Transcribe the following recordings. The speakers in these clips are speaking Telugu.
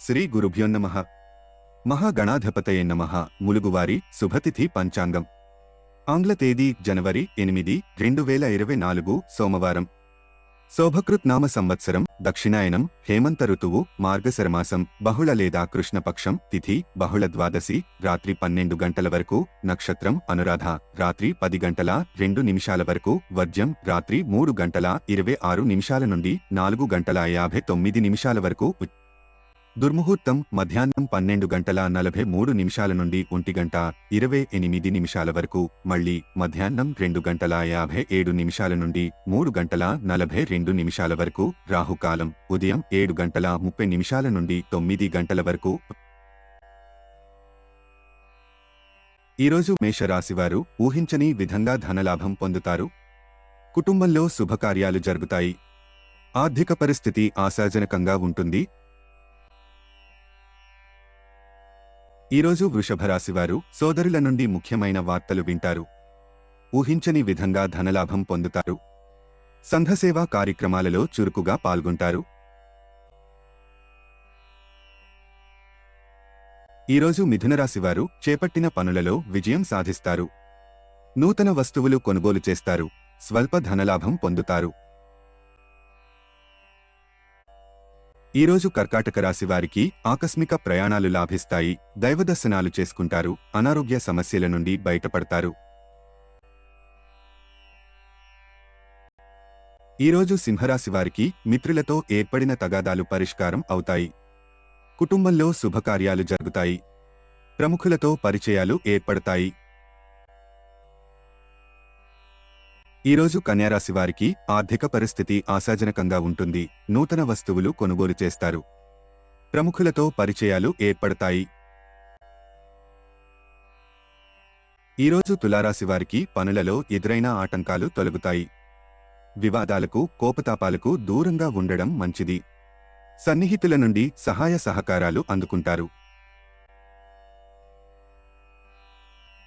శ్రీ గురుభ్యోన్నమ మహాగణాధిపతయే నమ. ములుగువారి శుభతిథి పంచాంగం. ఆంగ్ల తేదీ జనవరి ఎనిమిది రెండు వేల ఇరవై నాలుగు సోమవారం. శోభకృత్ నామ సంవత్సరం దక్షిణాయనం హేమంత ఋతువు మార్గశరమాసం బహుళ లేదా కృష్ణపక్షం తిథి బహుళ ద్వాదశి రాత్రి పన్నెండు గంటల వరకు నక్షత్రం అనురాధ రాత్రి పది గంటల రెండు నిమిషాల వరకు వర్జ్యం రాత్రి మూడు గంటల ఇరవై ఆరు నిమిషాల నుండి నాలుగు గంటల యాభై తొమ్మిది నిమిషాల వరకు దుర్ముహూర్తం మధ్యాహ్నం పన్నెండు గంటల నలభై మూడు నిమిషాల నుండి ఒంటి గంట ఇరవై ఎనిమిది నిమిషాల వరకు మళ్ళీ మధ్యాహ్నం రెండు గంటల యాభై ఏడు నిమిషాల నుండి మూడు గంటల నలభై రెండు నిమిషాల వరకు రాహుకాలం ఉదయం ఏడు గంటల ముప్పై నిమిషాల నుండి తొమ్మిది గంటల వరకు. ఈరోజు మేషరాశివారు ఊహించని విధంగా ధనలాభం పొందుతారు. కుటుంబంలో శుభకార్యాలు జరుగుతాయి. ఆర్థిక పరిస్థితి ఆశాజనకంగా ఉంటుంది. ఈరోజు వృషభరాశివారు సోదరుల నుండి ముఖ్యమైన వార్తలు వింటారు. ఊహించని విధంగా ధనలాభం పొందుతారు. సంఘసేవా కార్యక్రమాలలో చురుకుగా పాల్గొంటారు. ఈరోజు మిథునరాశివారు చేపట్టిన పనులలో విజయం సాధిస్తారు. నూతన వస్తువులు కొనుగోలు చేస్తారు. స్వల్ప ధనలాభం పొందుతారు. ఈరోజు కర్కాటక రాశి వారికి ఆకస్మిక ప్రయాణాలు లాభిస్తాయి దైవదర్శనాలు చేసుకుంటారు అనారోగ్య సమస్యల నుండి బయటపడతారు. ఈరోజు సింహరాశి వారికి మిత్రులతో ఏర్పడిన తగాదాలు పరిష్కారం అవుతాయి. కుటుంబంలో శుభకార్యాలు జరుగుతాయి. ప్రముఖులతో పరిచయాలు ఏర్పడతాయి. ఈరోజు కన్యారాశి వారికి ఆర్థిక పరిస్థితి ఆశాజనకంగా ఉంటుంది. నూతన వస్తువులు కొనుగోలు చేస్తారు. ప్రముఖులతో పరిచయాలు ఏర్పడతాయి. ఈరోజు తులారాశి వారికి పనులలో ఎదురైన ఆటంకాలు తొలగుతాయి. వివాదాలకు కోపతాపాలకు దూరంగా ఉండడం మంచిది. సన్నిహితుల నుండి సహాయ సహకారాలు అందుకుంటారు.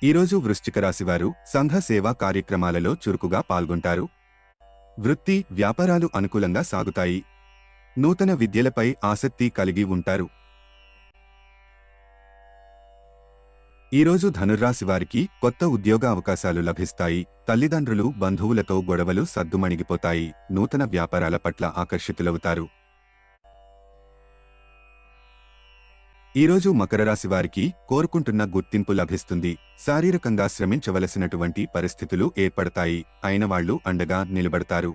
ఈరోజు వృశ్చిక రాశివారు సంఘ సేవా కార్యక్రమాలలో చురుకుగా పాల్గొంటారు. వృత్తి వ్యాపారాలు అనుకూలంగా సాగుతాయి. నూతన విద్యలపై ఆసక్తి కలిగి ఉంటారు. ఈరోజు ధనుర్రాశి వారికి కొత్త ఉద్యోగ అవకాశాలు లభిస్తాయి. తల్లిదండ్రులు బంధువులతో గొడవలు సద్దుమణిగిపోతాయి. నూతన వ్యాపారాల పట్ల ఆకర్షితులవుతారు. ఈరోజు మకర రాశి వారికి కోరుకుంటున్న గుర్తింపు లభిస్తుంది. శారీరకంగా శ్రమించవలసినటువంటి పరిస్థితులు ఏర్పడతాయి. అయిన వాళ్ళు అండగా నిలబడతారు.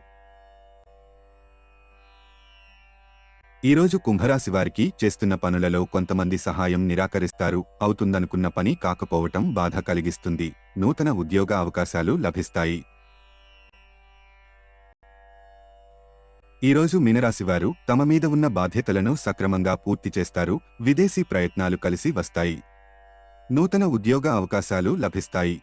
ఈరోజు కుంభరాశి వారికి చేస్తున్న పనులలో కొంతమంది సహాయం నిరాకరిస్తారు. అవుతుందనుకున్న పని కాకపోవటం బాధ కలిగిస్తుంది. నూతన ఉద్యోగ అవకాశాలు లభిస్తాయి. ఈరోజు మీనరాశివారు తమ మీద ఉన్న బాధ్యతలను సక్రమంగా పూర్తి చేస్తారు విదేశీ ప్రయత్నాలు కలిసి వస్తాయి. నూతన ఉద్యోగ అవకాశాలు లభిస్తాయి.